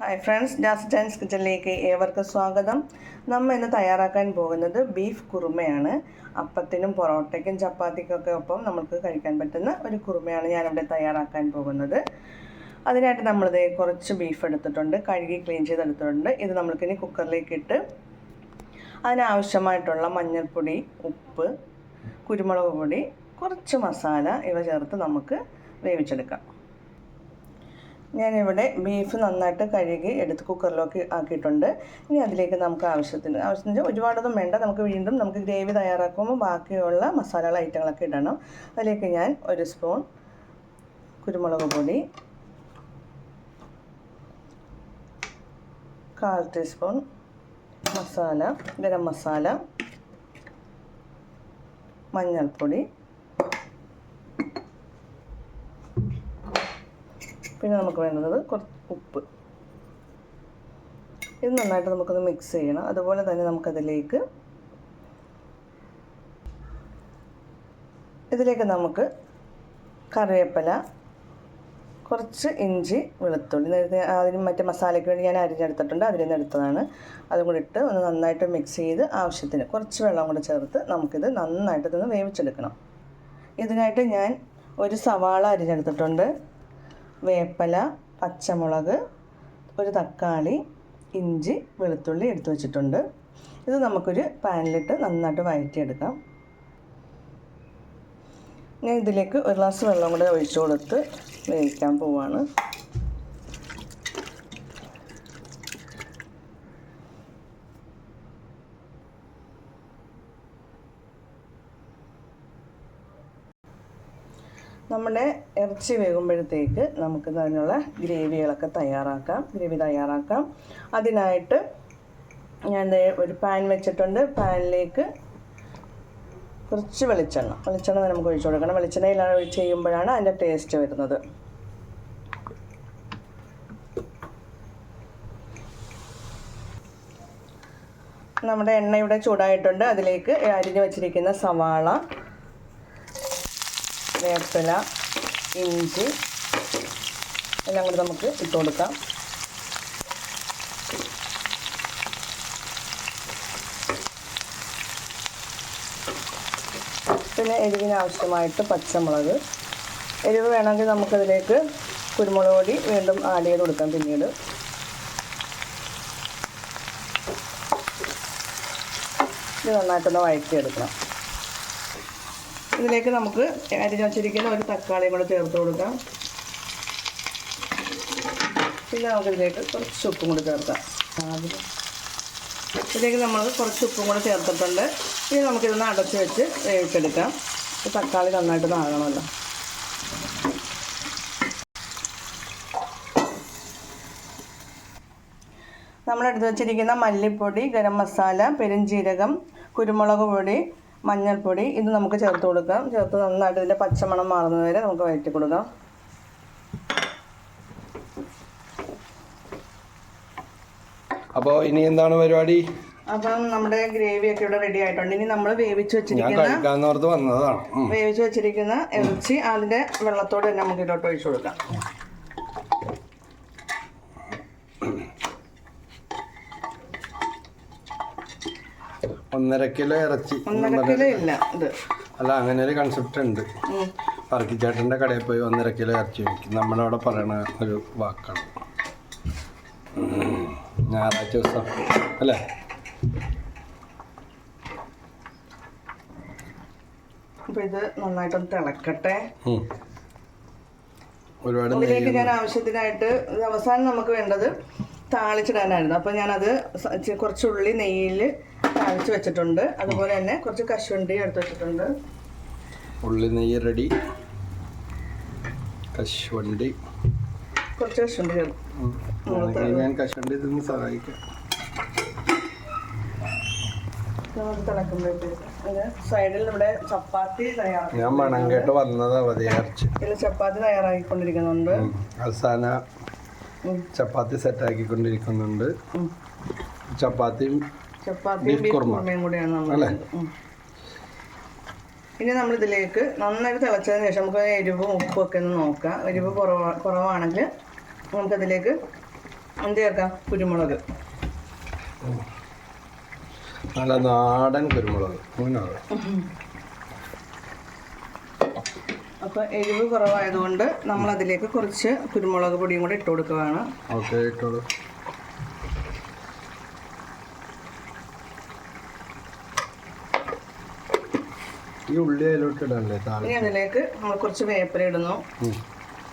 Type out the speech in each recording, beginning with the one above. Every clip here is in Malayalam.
ഹായ് ഫ്രണ്ട്സ് ജാസ് ചാൻസ് കിച്ചണിലേക്ക് ഏവർക്കും സ്വാഗതം. നമ്മൾ ഇന്ന് തയ്യാറാക്കാൻ പോകുന്നത് ബീഫ് കുറുമയാണ്. അപ്പത്തിനും പൊറോട്ടയ്ക്കും ചപ്പാത്തിക്കൊക്കെ ഒപ്പം നമുക്ക് കഴിക്കാൻ പറ്റുന്ന ഒരു കുറുമയാണ് ഞാനിവിടെ തയ്യാറാക്കാൻ പോകുന്നത്. അതിനായിട്ട് നമ്മളിത് കുറച്ച് ബീഫ് എടുത്തിട്ടുണ്ട് കഴുകി ക്ലീൻ ചെയ്തെടുത്തിട്ടുണ്ട്. ഇത് നമ്മൾക്കിനി കുക്കറിലേക്ക് ഇട്ട് അതിനാവശ്യമായിട്ടുള്ള മഞ്ഞൾപ്പൊടി ഉപ്പ് കുരുമുളക് പൊടി കുറച്ച് മസാല ഇവ ചേർത്ത് നമുക്ക് വേവിച്ചെടുക്കാം. ഞാനിവിടെ ബീഫ് നന്നായിട്ട് കഴുകി എടുത്ത് കുക്കറിലേക്ക് ആക്കിയിട്ടുണ്ട്. ഇനി അതിലേക്ക് നമുക്ക് ആവശ്യത്തിന് ആവശ്യത്തിന് ഒരുപാടൊന്നും വേണ്ട. നമുക്ക് വീണ്ടും നമുക്ക് ഗ്രേവി തയ്യാറാക്കുമ്പോൾ ബാക്കിയുള്ള മസാലകൾ ഐറ്റങ്ങളൊക്കെ ഇടണം. അതിലേക്ക് ഞാൻ ഒരു സ്പൂൺ കുരുമുളക് പൊടി കാൽ ടീസ്പൂൺ മസാല ഗരം മസാല മഞ്ഞൾപ്പൊടി പിന്നെ നമുക്ക് വേണ്ടത് കുറച്ച് ഉപ്പ്. ഇത് നന്നായിട്ട് നമുക്കൊന്ന് മിക്സ് ചെയ്യണം. അതുപോലെ തന്നെ നമുക്കതിലേക്ക് ഇതിലേക്ക് നമുക്ക് കറിവേപ്പില കുറച്ച് ഇഞ്ചി വെളുത്തുള്ളി. നേരത്തെ അതിന് മറ്റേ മസാലയ്ക്ക് വേണ്ടി ഞാൻ അരിഞ്ഞെടുത്തിട്ടുണ്ട് അതിൽ നിന്ന് എടുത്തതാണ്. അതും കൂടി ഇട്ട് ഒന്ന് നന്നായിട്ട് മിക്സ് ചെയ്ത് ആവശ്യത്തിന് കുറച്ച് വെള്ളം കൂടി ചേർത്ത് നമുക്കിത് നന്നായിട്ട് ഇതൊന്ന് വേവിച്ചെടുക്കണം. ഇതിനായിട്ട് ഞാൻ ഒരു സവാള അരിഞ്ഞെടുത്തിട്ടുണ്ട്. വേപ്പല പച്ചമുളക് ഒരു തക്കാളി ഇഞ്ചി വെളുത്തുള്ളി എടുത്തു വച്ചിട്ടുണ്ട്. ഇത് നമുക്കൊരു പാനിലിട്ട് നന്നായിട്ട് വഴറ്റിയെടുക്കാം. ഞാൻ ഇതിലേക്ക് ഒരു ഗ്ലാസ് വെള്ളം കൂടെ ഒഴിച്ചു കൊടുത്ത് വേവിക്കാൻ പോവാണ്. നമ്മുടെ ഇറച്ചി വേകുമ്പോഴത്തേക്ക് നമുക്ക് അതിനുള്ള ഗ്രേവികളൊക്കെ തയ്യാറാക്കാം. ഗ്രേവി തയ്യാറാക്കാം. അതിനായിട്ട് ഞാൻ ഒരു പാൻ വെച്ചിട്ടുണ്ട്. പാനിലേക്ക് കുറച്ച് വെളിച്ചെണ്ണ. വെളിച്ചെണ്ണ നമുക്ക് ഒഴിച്ചു കൊടുക്കണം. വെളിച്ചെണ്ണയിലാണ് ഒഴിച്ച് ചെയ്യുമ്പോഴാണ് അതിന്റെ ടേസ്റ്റ് വരുന്നത്. നമ്മുടെ എണ്ണ ഇവിടെ ചൂടായിട്ടുണ്ട്. അതിലേക്ക് അരിഞ്ഞു വെച്ചിരിക്കുന്ന സവാള വേപ്പില ഇഞ്ചി എല്ലാം കൂടി നമുക്ക് ഇട്ട് കൊടുക്കാം. പിന്നെ എരിവിന് ആവശ്യമായിട്ട് പച്ചമുളക്. എരിവ് വേണമെങ്കിൽ നമുക്കതിലേക്ക് കുരുമുളക് പൊടി വീണ്ടും ആഡ് ചെയ്ത് കൊടുക്കാം പിന്നീട്. ഇത് നന്നായിട്ടൊന്ന് വഴറ്റിയെടുക്കണം. ഇതിലേക്ക് നമുക്ക് അരിഞ്ഞു ഒരു തക്കാളിയും കൂടെ ചേർത്ത് കൊടുക്കാം. പിന്നെ നമുക്കിതിലേക്ക് കുറച്ച് ഉപ്പും കൂടി ചേർക്കാം. ഇതിലേക്ക് നമ്മൾ കുറച്ച് ഉപ്പും കൂടെ ചേർത്തിട്ടുണ്ട്. ഇനി നമുക്കിതൊന്ന് അടച്ച് വെച്ച് വേവിച്ചെടുക്കാം. തക്കാളി നന്നായിട്ട് നാകണമല്ലോ നമ്മളെടുത്ത് വെച്ചിരിക്കുന്ന മല്ലിപ്പൊടി ഗരം മസാല പെരുംജീരകം കുരുമുളക് പൊടി മഞ്ഞൾപ്പൊടി ഇത് നമുക്ക് ചേർത്ത് കൊടുക്കാം. ചേർത്ത് നന്നായിട്ട് ഇതിന്റെ പച്ചമണം മാറുന്നത് വരെ നമുക്ക് വഴറ്റി കൊടുക്കാം. അപ്പോൾ ഇനി എന്താണ് പരിപാടി? അപ്പം നമ്മുടെ ഗ്രേവി ഒക്കെ ഇവിടെ റെഡി ആയിട്ടുണ്ട്. ഇനി നമ്മൾ വേവിച്ച് വെച്ചിരിക്കുന്ന വേവിച്ച് വെച്ചിരിക്കുന്ന ഇറച്ചി അതിന്റെ വെള്ളത്തോട് തന്നെ നമുക്ക് ഇതിലോട്ട് ഒഴിച്ചു കൊടുക്കാം. ഒന്നര കിലോ ഇറച്ചി ഒന്നര കിലോ ഇല്ല ഇത്. അല്ല അങ്ങനെ ഒരു കൺസെപ്റ്റ് ഉണ്ട്. പറക്കിച്ചേട്ടന്റെ കടയിൽ പോയി ഒന്നര കിലോ ഇറച്ചി വയ്ക്കും നമ്മളവിടെ പറയണ ഒരു വാക്കാണ്. ഞായറാഴ്ച ദിവസം അല്ലേ? അപ്പോൾ ഇത് നന്നായിട്ടൊന്ന് തിളക്കട്ടെ. ഒരുപാട് ഇതിലേക്ക് ഞാൻ ആവശ്യത്തിനായിട്ട് അവസാനം നമുക്ക് വേണ്ടത് താളിച്ചിടാനായിരുന്നു. അപ്പോൾ ഞാനത് കുറച്ചുള്ളി നെയ്യിൽ നെയ്യിൽ താളിച്ച് വെച്ചിട്ടുണ്ട്. അതുപോലെ തന്നെ കുറച്ച് കശുവണ്ടി എടുത്ത് വെച്ചിട്ടുണ്ട്. ഉള്ളി നെയ്യ് റെഡി. കശുവണ്ടി. കുറച്ച് കശുവണ്ടി ഞാൻ കശുവണ്ടി തിന്ന് സഹായിക്കാം. സൈഡിൽ ഇവിടെ ചപ്പാത്തി തയ്യാറാക്കി ഞാൻ മണം കേട്ട് വന്നതാ ഇതിൽ ചപ്പാത്തി തയ്യാറാക്കിക്കൊണ്ടിരിക്കുന്നുണ്ട്. അവസാന. ചപ്പാത്തി സെറ്റാക്കിക്കൊണ്ടിരിക്കുന്നുണ്ട്. ചപ്പാത്തിയും ചപ്പാത്തിയും ബീഫ് ബീഫ് കുറുമയും കൂടിയാണ് നമ്മൾ ഇനി നമ്മൾ ഇതിലേക്ക് നന്നായിട്ട് തിളച്ചതിന് ശേഷം നമുക്ക് എരിവും ഉപ്പും ഒക്കെ ഒന്ന് നോക്കാം. എരിവ് കുറവാ കുറവാണെങ്കിൽ നമുക്കതിലേക്ക് എന്ത് ചേർക്കാം? കുരുമുളക്. നല്ല നാടൻ കുരുമുളക്. അപ്പൊ അപ്പോൾ എരിവ് കുറവായതുകൊണ്ട് നമ്മൾ അതിലേക്ക് കുറച്ച് കുരുമുളക് പൊടിയും കൂടെ ഇട്ട് കൊടുക്കുകയാണ്. ഓക്കെ ഇട്ടോളൂ. ഈ ഉള്ളി അതിലോട്ട് ഇടാനല്ലേ ഇനി അതിലേക്ക് നമ്മൾ കുറച്ച് വേപ്പർ ഇടുന്നു.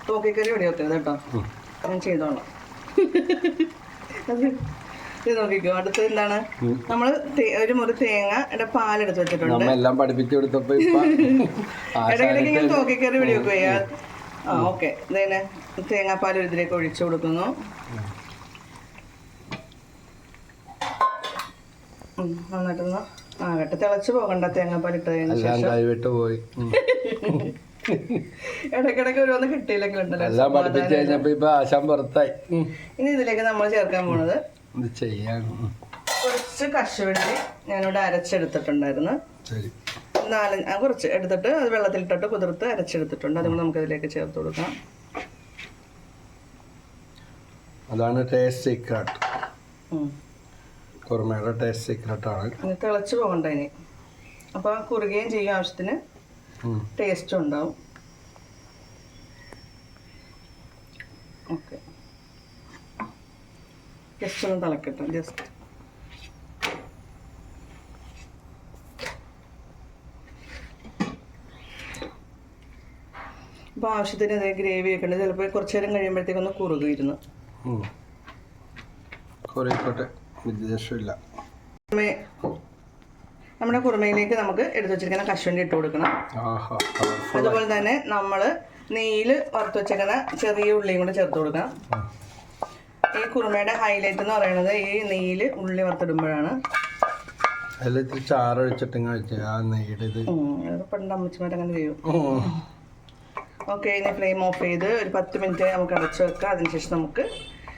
തോക്കിക്കറി ഇവിടെ വെക്കരുത് കേട്ടോ. അങ്ങനെ ചെയ്തോളാം ഇത് നോക്കിക്കോ. അടുത്ത് എന്താണ്? നമ്മൾ ഒരു മുറി തേങ്ങയുടെ പാലെടുത്ത് വെച്ചിട്ടുണ്ട്. എല്ലാം പഠിപ്പിച്ചു കൊടുത്തപ്പോ ഇടയ്ക്കിടയ്ക്ക് ഇങ്ങനെ തോക്കിക്കറി ഇവിടെ വെക്കുക ആ ഓക്കെ. ഇതേനെ തേങ്ങാപ്പാൽ ഇതിലേക്ക് ഒഴിച്ചു കൊടുക്കുന്നു. നന്നായിട്ടൊന്ന് ആകട്ടെ തിളച്ച് പോകണ്ട തേങ്ങാപ്പാൽ ഇട്ടതിന് എല്ലാം ശേഷം. കൈവിട്ട് പോയി. ഉം. ഇടയ്ക്കിടയ്ക്ക് ഓരോന്ന് കിട്ടിയില്ലെങ്കിൽ ഉണ്ടല്ലോ എല്ലാം പഠിപ്പിച്ചു കഴിഞ്ഞപ്പോ ഇപ്പൊ ആശാൻ പുറത്തായി. ഉം. ഇനി ഇതിലേക്ക് നമ്മൾ ചേർക്കാൻ പോണത് ഇത് ചെയ്യാൻ ഉം. കുറച്ച് കശുവണ്ടി ഞാനിവിടെ അരച്ചെടുത്തിട്ടുണ്ടായിരുന്നു. ശരി. നാല് ആ, കുറച്ച് എടുത്തിട്ട് അത് വെള്ളത്തിലിട്ടിട്ട് കുതിർത്ത് അരച്ചെടുത്തിട്ടുണ്ട്. അതുകൊണ്ട് നമുക്ക് ഇതിലേക്ക് ചേർത്ത് കൊടുക്കാം. അതാണ് ടേസ്റ്റ് സീക്രട്ട് ഉം. കുറുമയുടെ ടേസ്റ്റ് സീക്രട്ട് ആണ്. ഇനി തിളച്ച് പോകണ്ട ഇനി. അപ്പോൾ കുറുകയും ചെയ്യും ആവശ്യത്തിന്. ടേസ്റ്റും ഉണ്ടാവും. ഓക്കെ ജസ്റ്റ് ഒന്ന് തിളക്കട്ടെ ജസ്റ്റ് അപ്പോൾ ആവശ്യത്തിന് അതേ ഗ്രേവി ഒക്കെ ഉണ്ട് ചിലപ്പോൾ കുറച്ച് നേരം കഴിയുമ്പോഴത്തേക്കൊന്ന് കുറുകിയിരുന്നു. ഉം. വിദ്വേഷമില്ല. നമ്മുടെ കുറുമയിലേക്ക് നമുക്ക് എടുത്തു വെച്ചിരിക്കുന്ന കശുവണ്ടി ഇട്ട് കൊടുക്കണം. അതുപോലെ തന്നെ നമ്മൾ നെയ്യിൽ വറുത്ത് വെച്ചേക്കുന്ന ചെറിയ ഉള്ളിയും കൂടെ ചേർത്ത് കൊടുക്കണം. ഈ കുറുമയുടെ ഹൈലൈറ്റ് എന്ന് പറയുന്നത് ഈ നെയ്യിൽ ഉള്ളി വറുത്തിടുമ്പോഴാണ്. അതിൽ ഇത്തിരി ചാറ് ഒഴിച്ചിട്ടിങ്ങ വെച്ച് ആ നെയ്യുടെ ഇത്. പണ്ട് അമ്മച്ചിമാരങ്ങനെ ചെയ്യും. ഓക്കെ ഇനി ഫ്ലെയിം ഓഫ് ചെയ്ത് ഒരു പത്ത് മിനിറ്റ് നമുക്ക് അടച്ചു വെക്കാം. അതിനുശേഷം നമുക്ക്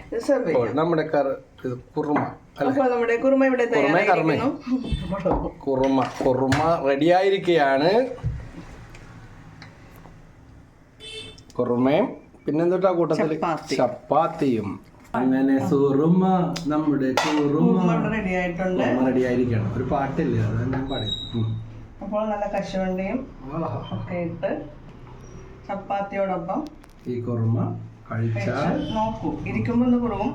ഇത് സെർവ് ചെയ്യാം. നമ്മുടെ കറ് ഇത് കുറുമ. അപ്പോൾ നമ്മുടെ കുറുമ ഇവിടെ. തയ്യാറായിരിക്കുന്നു. കുറുമ കുറുമ റെഡിയായിരിക്കുകയാണ് കുറുമയും പിന്നെന്തൊട്ടാ കൂട്ടത്തിൽ ചപ്പാത്തിയും. അങ്ങനെ സുറുമ നമ്മുടെ കുറുമ. റെഡി ആയിട്ടുണ്ട്. റെഡിയായിരിക്കണം ഒരു പാട്ടില്ലേ? അത് ഞാൻ പാടി. അപ്പോൾ നല്ല കശുവണ്ടിയും. ഒക്കെ ഇട്ട് ചപ്പാത്തിയോടൊപ്പം ഈ കുറുമ കഴിച്ചാൽ നോക്കൂ. ഇരിക്കുമ്പോൾ ഒന്ന് കുറുവും.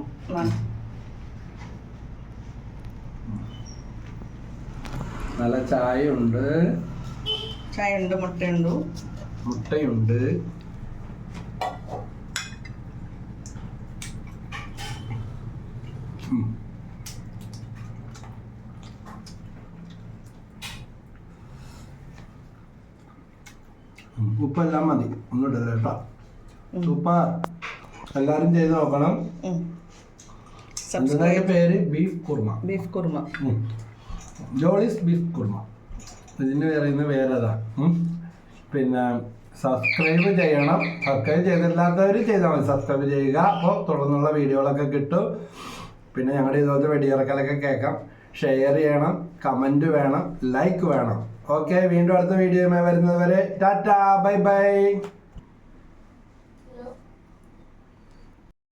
നല്ല ചായയുണ്ട്. ചായ ഉണ്ട് മുട്ടയുണ്ട്. മുട്ടയുണ്ട് ഉപ്പെല്ലാം മതി. ഒന്നിട്ടില്ല കേട്ടോ. സൂപ്പർ. എല്ലാരും ചെയ്ത് നോക്കണം. പേര്? Beef kurma beef kuruma. ഉം. Jolly's beef kurma. ഇതിന് പറയുന്ന വേറെതാ. ഉം. പിന്നെ സബ്സ്ക്രൈബ് ചെയ്യണം. സബ്സ്ക്രൈബ് ചെയ്തില്ലാത്തവർ ചെയ്താൽ മതി. സബ്സ്ക്രൈബ് ചെയ്യുക. അപ്പോൾ തുടർന്നുള്ള വീഡിയോകളൊക്കെ കിട്ടും. പിന്നെ ഞങ്ങളുടെ ഇതുപോലത്തെ വെടിയിറക്കലൊക്കെ കേൾക്കാം. ഷെയർ ചെയ്യണം. കമന്റ് വേണം. ലൈക്ക് വേണം. ഓക്കെ വീണ്ടും അടുത്ത വീഡിയോയുമായി വരുന്നത് വരെ ടാറ്റാ. Bye bye.